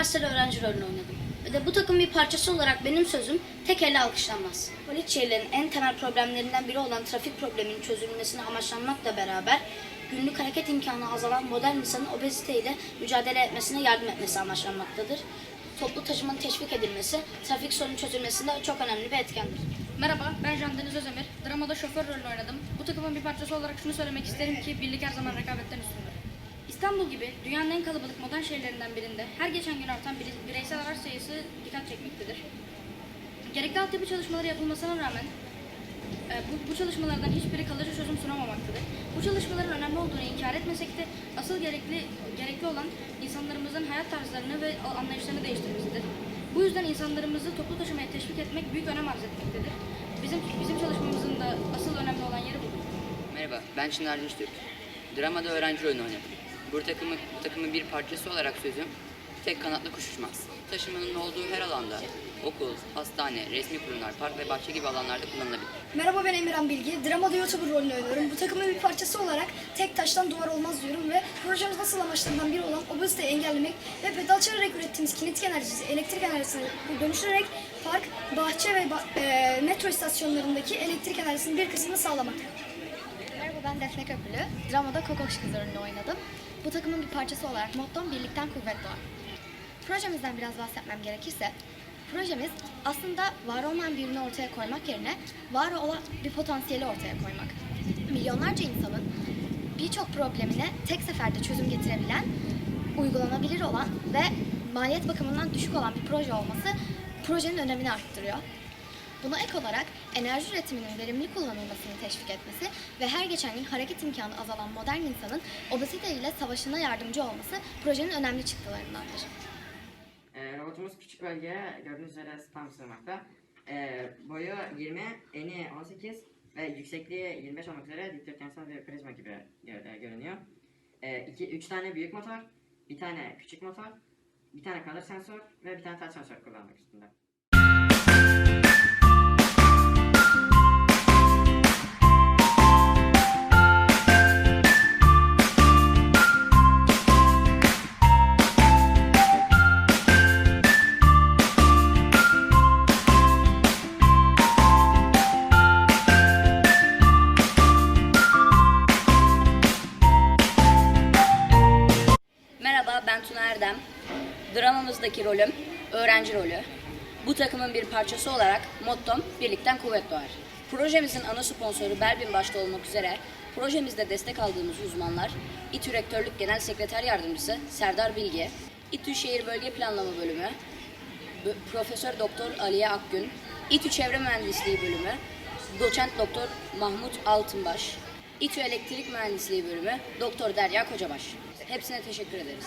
üniversitede öğrenci rolünü oynadım. Ve de bu takımın bir parçası olarak benim sözüm tek elle alkışlanmaz. Polis şehirlerin en temel problemlerinden biri olan trafik probleminin çözülmesini amaçlanmakla beraber günlük hareket imkanı azalan modern insanın obeziteyle mücadele etmesine yardım etmesi amaçlanmaktadır. Toplu taşımanın teşvik edilmesi, trafik sorunun çözülmesinde çok önemli bir etkendir. Merhaba, ben Can Deniz Özdemir. Dramada şoför rolünü oynadım. Bu takımın bir parçası olarak şunu söylemek isterim ki birlik her zaman rekabetten üstündür. İstanbul gibi dünyanın en kalabalık modern şehirlerinden birinde her geçen gün artan bire- bireysel araç sayısı dikkat çekmektedir. Gerekli altyapı çalışmaları yapılmasına rağmen e, bu, bu çalışmalardan hiçbiri kalıcı çözüm sunamamaktadır. Bu çalışmaların önemli olduğunu inkar etmesek de asıl gerekli gerekli olan insanlarımızın hayat tarzlarını ve anlayışlarını değiştirmesidir. Bu yüzden insanlarımızı toplu taşımaya teşvik etmek büyük önem arz etmektedir. Bizim bizim çalışmamızın da asıl önemli olan yeri budur. Merhaba, ben Çınar Dinçtürk. Dramada öğrenci rolünü oynadım. Bu takımı, takımın bir parçası olarak sözüm tek kanatlı kuş uçmaz. Taşımanın olduğu her alanda okul, hastane, resmi kurumlar, park ve bahçe gibi alanlarda kullanılabilir. Merhaba ben Emirhan Bilgi. Dramada YouTuber rolünü oynuyorum. Bu takımın bir parçası olarak tek taştan duvar olmaz diyorum ve projemiz nasıl amaçlarından biri olan obeziteyi engellemek ve pedal çalarak ürettiğimiz kinetik enerjisi elektrik enerjisine dönüştürerek park, bahçe ve ba- e, metro istasyonlarındaki elektrik enerjisinin bir kısmını sağlamak. Merhaba ben Defne Köprülü. Dramada Kokoş Kız rolünü oynadım. Bu takımın bir parçası olarak mottom birlikten kuvvet doğar. Projemizden biraz bahsetmem gerekirse, projemiz aslında var olmayan bir ürünü ortaya koymak yerine var olan bir potansiyeli ortaya koymak. Milyonlarca insanın birçok problemine tek seferde çözüm getirebilen, uygulanabilir olan ve maliyet bakımından düşük olan bir proje olması projenin önemini arttırıyor. Buna ek olarak enerji üretiminin verimli kullanılmasını teşvik etmesi ve her geçen gün hareket imkanı azalan modern insanın obezite ile savaşına yardımcı olması projenin önemli çıktılarındandır. Ee, robotumuz küçük bölgeye gördüğünüz üzere tam sığmakta. Ee, boyu 20, eni 18 ve yüksekliği 25 olmak üzere dikdörtgensel bir prizma gibi gö- e, görünüyor. 3 tane büyük motor, bir tane küçük motor, bir tane kalır sensör ve bir tane touch sensör kullanmak üstünde. Dramamızdaki rolüm öğrenci rolü. Bu takımın bir parçası olarak mottom birlikten kuvvet doğar. Projemizin ana sponsoru Belbin başta olmak üzere projemizde destek aldığımız uzmanlar İTÜ Rektörlük Genel Sekreter Yardımcısı Serdar Bilge, İTÜ Şehir Bölge Planlama Bölümü Bö- Profesör Doktor Aliye Akgün, İTÜ Çevre Mühendisliği Bölümü Doçent Doktor Mahmut Altınbaş, İTÜ Elektrik Mühendisliği Bölümü Doktor Derya Kocabaş. Hepsine teşekkür ederiz.